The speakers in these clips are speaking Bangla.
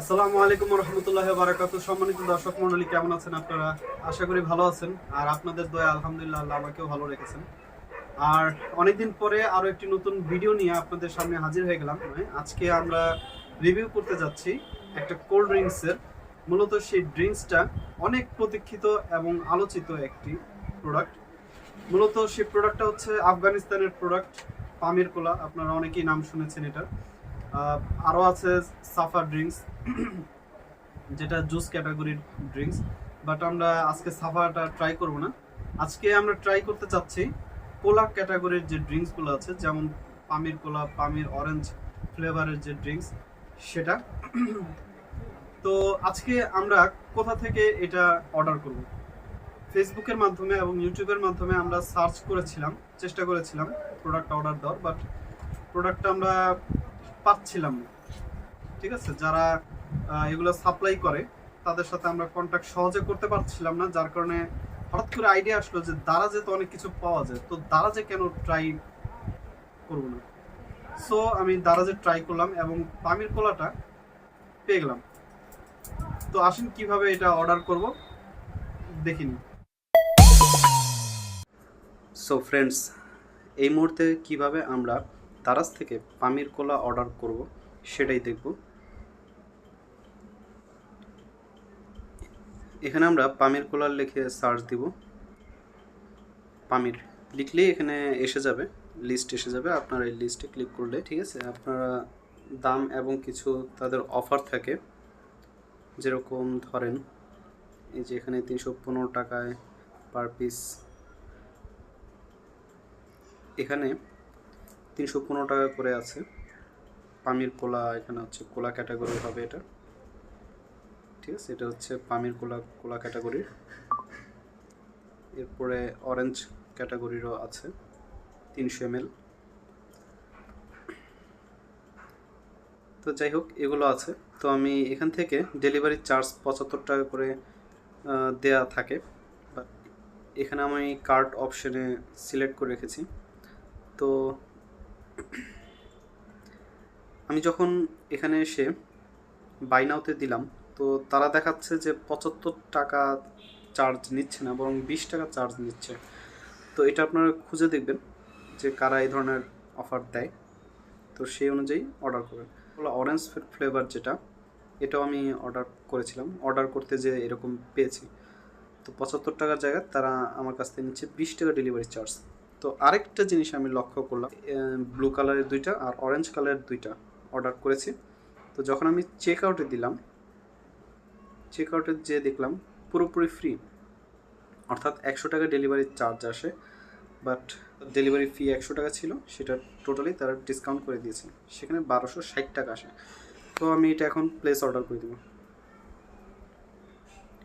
আসসালামু আলাইকুম রহমতুল্লাহ বারাকাতু সম্মানিত দর্শক মন্ডলী কেমন আছেন আপনারা? আশা করি ভালো আছেন। আর আপনাদের দয়া আলহামদুলিল্লাহ আমাকেও ভালো রেখেছেন। আর অনেকদিন পরে আরও একটি নতুন ভিডিও নিয়ে আপনাদের সামনে হাজির হয়ে গেলাম। হ্যাঁ, আজকে আমরা রিভিউ করতে যাচ্ছি একটা কোল্ড ড্রিঙ্কসের। মূলত সেই ড্রিঙ্কসটা অনেক প্রতীক্ষিত এবং আলোচিত একটি প্রোডাক্ট। মূলত সেই প্রোডাক্টটা হচ্ছে আফগানিস্তানের প্রোডাক্ট পামির কোলা আপনারা অনেকেই নাম শুনেছেন এটা। আরও আছে সাফার ড্রিঙ্কস, যেটা জুস ক্যাটাগরির ড্রিঙ্কস, বাট আমরা আজকে সাফাটা ট্রাই করব না। আজকে আমরা ট্রাই করতে চাচ্ছি কোলা ক্যাটাগরির যে ড্রিঙ্কসগুলো আছে, যেমন পামির কোলা, পামির অরেঞ্জ ফ্লেভারের যে ড্রিঙ্কস, সেটা। তো আজকে আমরা কোথা থেকে এটা অর্ডার করব? ফেসবুকের মাধ্যমে এবং ইউটিউবের মাধ্যমে আমরা সার্চ করেছিলাম, চেষ্টা করেছিলাম প্রোডাক্ট অর্ডার দেওয়ার বাট প্রোডাক্টটা আমরা পাচ্ছিলাম না। ঠিক আছে? যারা এগুলো সাপ্লাই করে, তাদের সাথে আমরা কন্ট্যাক্ট সহজে করতে পারছিলাম না, যার কারণে হঠাৎ করে আইডিয়া আসলো যে দারাজে তো অনেক কিছু পাওয়া যায়, তো দারাজে কেন ট্রাই করব না? সো আমি দারাজে ট্রাই করলাম এবং পামির কোলাটা পেয়ে গেলাম। তো আসেন কীভাবে এটা অর্ডার করব, দেখিনি। সো ফ্রেন্ডস এই মুহূর্তে কীভাবে আমরা দারাজ থেকে পামির কোলা অর্ডার করব, সেটাই দেখব। এখানে আমরা পামির কোলার লিখে সার্চ দিব। পামির লিখলেই এখানে এসে যাবে, লিস্ট এসে যাবে। আপনারা এই লিস্টে ক্লিক করলে, ঠিক আছে? আপনারা দাম এবং কিছু তাদের অফার থাকে। যেরকম ধরেন, এই যে এখানে তিনশো পনেরো টাকায় পার পিস। এখানে তিনশো পনেরো টাকা করে আছে। পামির কোলা এখানে হচ্ছে কোলা ক্যাটাগরি হবে এটা। ঠিক আছে, এটা হচ্ছে পামির কোলা কোলা ক্যাটাগরির এরপরে অরেঞ্জ ক্যাটাগরিরও আছে, তিনশো এম তো যাই হোক, এগুলো আছে। তো আমি এখান থেকে ডেলিভারি চার্জ পঁচাত্তর টাকা করে দেয়া থাকে। But এখানে আমি কার্ট অপশনে সিলেক্ট করে রেখেছি। তো আমি যখন এখানে এসে বাই নাওতে দিলাম, তো তারা দেখাচ্ছে যে পঁচাত্তর টাকা চার্জ নিচ্ছে না, বরং বিশ টাকা চার্জ নিচ্ছে। তো এটা আপনারা খুঁজে দেখবেন যে কারা এই ধরনের অফার দেয়। তো সেই অনুযায়ী অর্ডার করবেন। অরেঞ্জ ফ্লেভার যেটা, এটাও আমি অর্ডার করেছিলাম। অর্ডার করতে যে এরকম পেয়েছি। তো পঁচাত্তর টাকার জায়গায় তারা আমার কাছ থেকে নিচ্ছে বিশ টাকা ডেলিভারি চার্জ তো আরেকটা জিনিস আমি লক্ষ্য করলাম ব্লু কালারের দুইটা আর অরেঞ্জ কালারের দুইটা অর্ডার করেছি। তো যখন আমি চেক আউটে দিলাম চেক আউটে যে দেখলাম, পুরোপুরি ফ্রি অর্থাৎ একশো টাকা ডেলিভারি চার্জ আসে বাট ডেলিভারি ফি একশো টাকা ছিল, সেটা টোটালি তারা ডিসকাউন্ট করে দিয়েছে। সেখানে বারোশো ষাট টাকা আসে। তো আমি এটা এখন প্লেস অর্ডার করে দেবো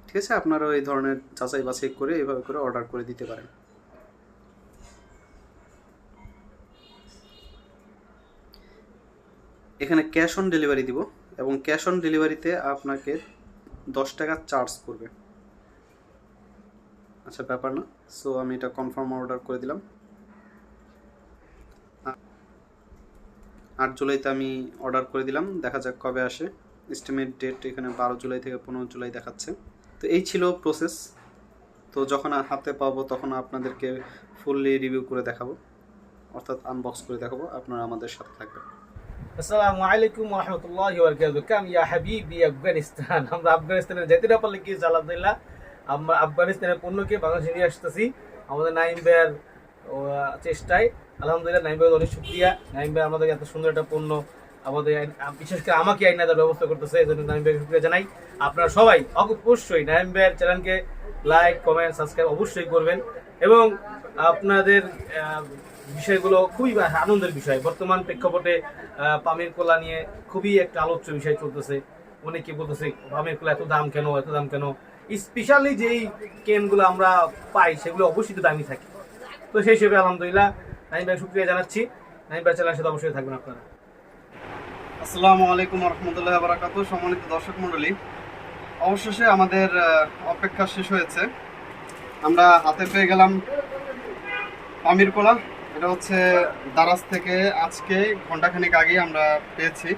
ঠিক আছে? আপনারাও এই ধরনের যাচাই বাছাই করে এভাবে করে অর্ডার করে দিতে পারেন। এখানে ক্যাশ অন ডেলিভারি দিব এবং ক্যাশ অন ডেলিভারিতে আপনাকে দশ টাকা চার্জ করবে আচ্ছা ব্যাপার না। সো আমি এটা কনফার্ম অর্ডার করে দিলাম। আট জুলাইতে আমি অর্ডার করে দিলাম। দেখা যাক কবে আসে। এস্টিমেট ডেট এখানে বারো জুলাই থেকে পনেরো জুলাই দেখাচ্ছে। তো এই ছিল প্রসেস তো যখন হাতে পাবো তখন আপনাদেরকে ফুললি রিভিউ করে দেখাবো। অর্থাৎ আনবক্স করে দেখাবো। আপনারা আমাদের সাথে থাকবেন। আসসালামু আলাইকুম রহমতুল্লাহ কাম ইয়া হাবিবি আফগানিস্তান। আমরা আফগানিস্তানে যেতে না পারলে কি আলহামদুলিল্লাহ, আমরা আফগানিস্তানের পণ্যকে বাংলাদেশে নিয়ে আসতেছি। আমাদের নাইম ভাইয়ের চেষ্টায়। আলহামদুলিল্লাহ, নাইম ভাইয়ের অনেক শুক্রিয়া। নাইম ভাই আমাদের এত সুন্দর একটা পণ্য আমাদের বিশেষ করে আমাকে আইন দেওয়ার ব্যবস্থা করতেছে এই জন্য নাইম ভাইকে শুক্রিয়া জানাই। আপনারা সবাই অবশ্যই নাইম ভাইয়ের চ্যানেলকে লাইক, কমেন্ট, সাবস্ক্রাইব অবশ্যই করবেন। এবং আপনাদের বিষয়গুলো খুবই আনন্দের বিষয়। বর্তমান প্রেক্ষাপটে পামের কোলা নিয়ে খুবই একটা আলোচ্য বিষয় চলতেছে। অনেকে বলতেছে, পামের কোলা এত দাম কেন? এত দাম কেন? স্পেশালি যেই কেনগুলো আমরা পাই, সেগুলো অবশ্যই দামি থাকে। তো সেই হিসেবে আলহামদুলিল্লাহ, নাইম ভাই শুক্রিয়া জানাচ্ছি। নাইম ভাই চ্যানেলের সাথে অবশ্যই থাকবেন আপনারা। আসসালামু আলাইকুম রহমতুল্লাহ বারাকাতু সম্মানিত দর্শক মণ্ডলী। অবশেষে আমাদের অপেক্ষা শেষ হয়েছে। আমরা হাতে পেয়ে গেলাম পামির কোলা। এটা হচ্ছে দারাজ থেকে আজকে ঘন্টাখানেক আগেই আমরা পেয়েছি।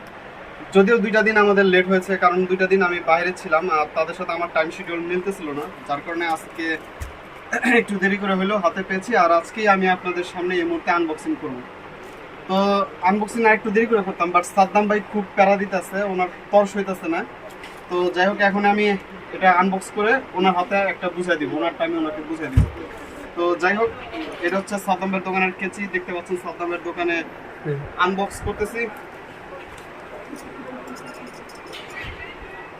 যদিও দুইটা দিন আমাদের লেট হয়েছে, কারণ দুইটা দিন আমি বাইরে ছিলাম, আর তাদের সাথে আমার টাইম শিডিউল মিলতেছিল না, যার কারণে আজকে একটু দেরি করে হলেও হাতে পেয়েছি, আর আজকেই আমি আপনাদের সামনে এই মুহূর্তে আনবক্সিং করব। তো আনবক্সিং আর একটু দেরি করে করতাম বাট সাদ্দাম ভাই খুব প্যারা দিতেছে, ওনার তর্স হইতেছে না। তো যাই হোক, এখন আমি এটা আনবক্স করে ওনার হাতে একটা বুঝাই দিব, ওনার টাইমে ওনাকে বুঝাই দিব। তো যাই হোক এটা হচ্ছে সাদ্দামের দোকানের কেচি দেখতে পাচ্ছেন সাদ্দামের দোকানে আনবক্স করতেছি।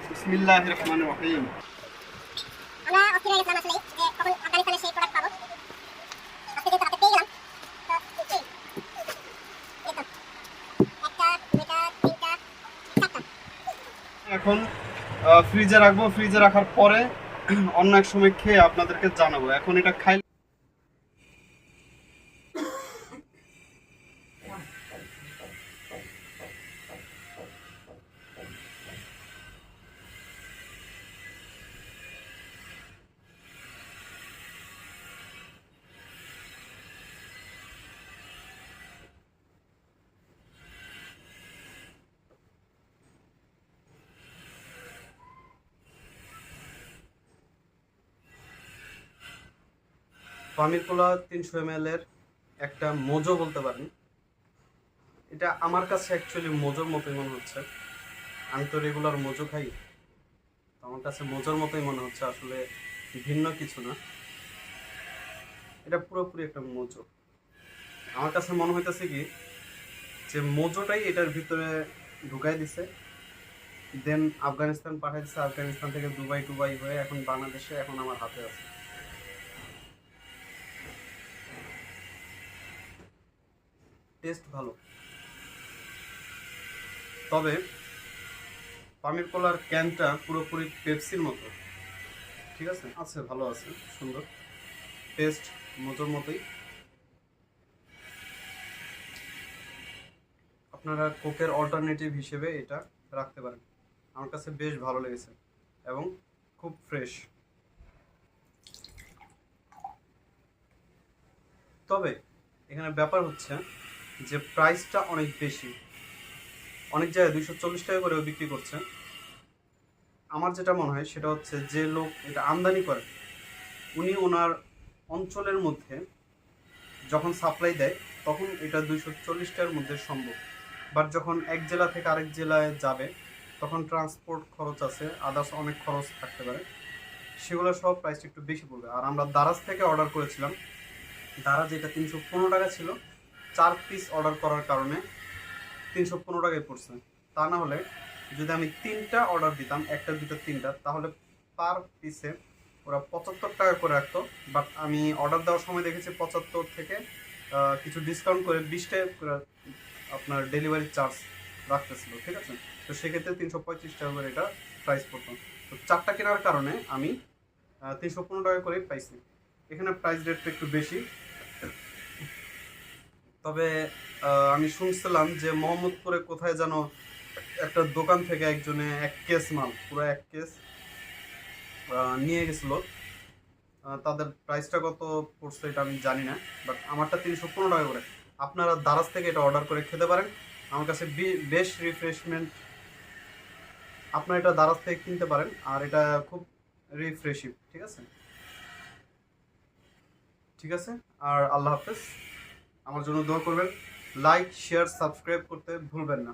বিসমিল্লাহির রহমানির রহিম। আমরা অস্থির হয়ে গেছিলাম আসলে যে কখন আফগানিস্তানের সেই প্রোডাক্ট পাবো। আজকে যেহেতু হাতে পেয়ে গেলাম এখন ফ্রিজে রাখব। ফ্রিজে রাখার পরে অন্য এক সময় খেয়ে আপনাদেরকে জানাব। এখন এটা খাই পামির কোলা তিনশো এম এর একটা মোজো বলতে পারেন এটা আমার কাছে অ্যাকচুয়ালি মোজোর মতোই মনে হচ্ছে। আমি তো রেগুলার মোজো খাই। আমার কাছে মোজোর মতোই মনে হচ্ছে, আসলে ভিন্ন কিছু না। এটা পুরোপুরি একটা মোজো। আমার কাছে মনে হইতেছে কি, যে মোজোটাই এটার ভিতরে ঢুকাই দিছে। দেন আফগানিস্তান পাঠাই দিছে। আফগানিস্তান থেকে দুবাই টুবাই হয়ে এখন বাংলাদেশে এখন আমার হাতে আছে। টেস্ট ভালো। তবে পানির কলার ক্যানটা পুরোপুরি পেপসির মতো। ঠিক আছে? আছে, ভালো আছে, সুন্দর। টেস্ট মতোর মতোই। আপনারা কোকের অল্টারনেটিভ হিসেবে এটা রাখতে পারেন। আমার কাছে বেশ ভালো লেগেছে এবং খুব ফ্রেশ তবে এখানে ব্যাপার হচ্ছে যে প্রাইসটা অনেক বেশি। অনেক জায়গায় দুইশো চল্লিশ টাকা করেও বিক্রি করছে। আমার যেটা মনে হয় সেটা হচ্ছে যে লোক এটা আমদানি করে, উনি ওনার অঞ্চলের মধ্যে যখন সাপ্লাই দেয়, তখন এটা দুইশো চল্লিশ টাকার মধ্যে সম্ভব। বাট যখন এক জেলা থেকে আরেক জেলায় যাবে, তখন ট্রান্সপোর্ট খরচ আছে আদার্স অনেক খরচ থাকতে পারে। সেগুলো সব প্রাইসটা একটু বেশি পড়বে। আর আমরা দারাজ থেকে অর্ডার করেছিলাম, দারাজ এটা তিনশো পনেরো টাকা ছিল। চার পিস অর্ডার করার কারণে তিনশো পনেরো টাকায় পড়ছে। তা না হলে যদি আমি তিনটা অর্ডার দিতাম, একটা দুটো তিনটা, তাহলে পার পিসে ওরা পঁচাত্তর টাকা করে রাখতো। বাট আমি অর্ডার দেওয়ার সময় দেখেছি পঁচাত্তর থেকে কিছু ডিসকাউন্ট করে বিশ টাকা করে আপনার ডেলিভারি চার্জ রাখতেছিল, ঠিক আছে? তো সেক্ষেত্রে তিনশো পঁয়ত্রিশ টাকা করে এটা প্রাইস পড়তো। তো চারটা কেনার কারণে আমি তিনশো পনেরো টাকা করেই পাইছি। এখানে প্রাইস রেটটা একটু বেশি। তবে আমি শুনছিলাম যে মোহাম্মদপুরে কোথায় যেন একটা দোকান থেকে একজনে এক কেস মাল, পুরো এক কেস নিয়ে গেছিল। তাদের প্রাইসটা কত পড়ছে এটা আমি জানি না বাট আমারটা তিনশো পনেরো টাকা করে। আপনারা দারাজ থেকে এটা অর্ডার করে খেতে পারেন। আমার কাছে বেশ রিফ্রেশমেন্ট আপনারা এটা দারাজ থেকে কিনতে পারেন, আর এটা খুব রিফ্রেশিভ ঠিক আছে? ঠিক আছে? আর আল্লাহ হাফেজ। আমার জন্য দোয়া করবেন। লাইক শেয়ার সাবস্ক্রাইব করতে ভুলবেন না।